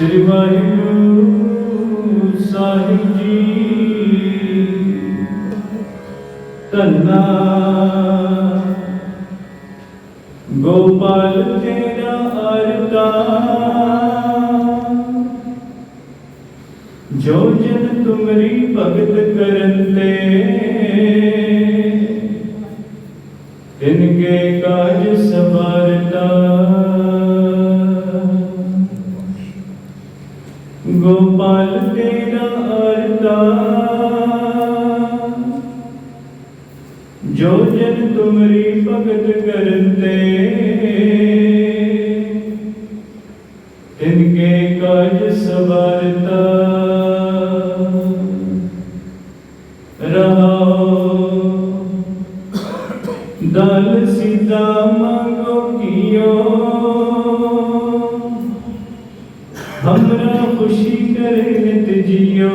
ਸ੍ਰੀ ਵਾਹਿਗੁਰੂ ਸਾਹਿਬ ਜੀ ਧੰਨਾ ਗੋਪਾਲ ਤੇਰਾ ਅਰਤਾ ਜੋ ਜਨ ਤੁਮਰੀ ਭਗਤ ਕਰਨ ਤੇ, ਤਿਨ ਕੇ ਕਾਜ ਸਵਾਰਤਾ ਗੋਪਾਲ ਤੇਰਾ ਅਰਤਾ ਜੋ ਜਨ ਤੁਮਰੀ ਭਗਤ ਕਰਨ ਤੇ ਤਿਨ ਕੇ ਕਾਜ ਸਵਾਰਤਾ। ਰਹਾਉ ਦਲ ਸਿਦਾ ਮੰਗੋ ਕੀਓ। ਜਿਉ।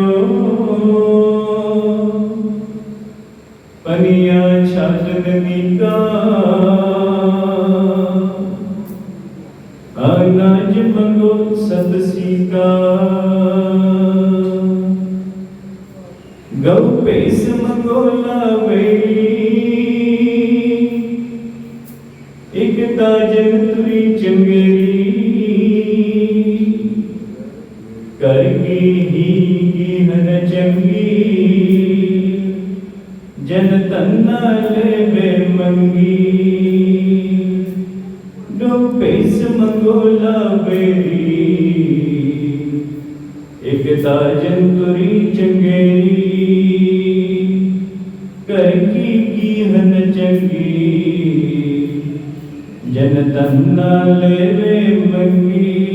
ਪਨੀਆ ਛੱਡ ਨਿਕਾ ਅਨਾਜ ਮੰਗੋ ਸਤ ਸੀਕਾ ਗਉ ਪੇਸ ਮੰਗੋ ਲਾਵੇ ਇਕ ਤਾਂ ਜਨ ਤੁਰੀ ਚੰਗੇਰੀ ਕਰੀ ਹੀ ਕੀ ਚੰਗੀ ਜਨ ਤੰਨਾ ਲੈਵੇ ਮੰਗੀ ਡੋ ਪੈਸ ਮੰਗੋਲਾ ਬੇਰੀ ਇੱਕ ਤਾਜਨ ਤੁਰੀ ਚੰਗੇਰੀ ਕਰ ਕੀ ਕੀ ਚੰਗੀ ਜਨ ਤੰਨਾ ਲੈਵੇ ਮੰਗੀ।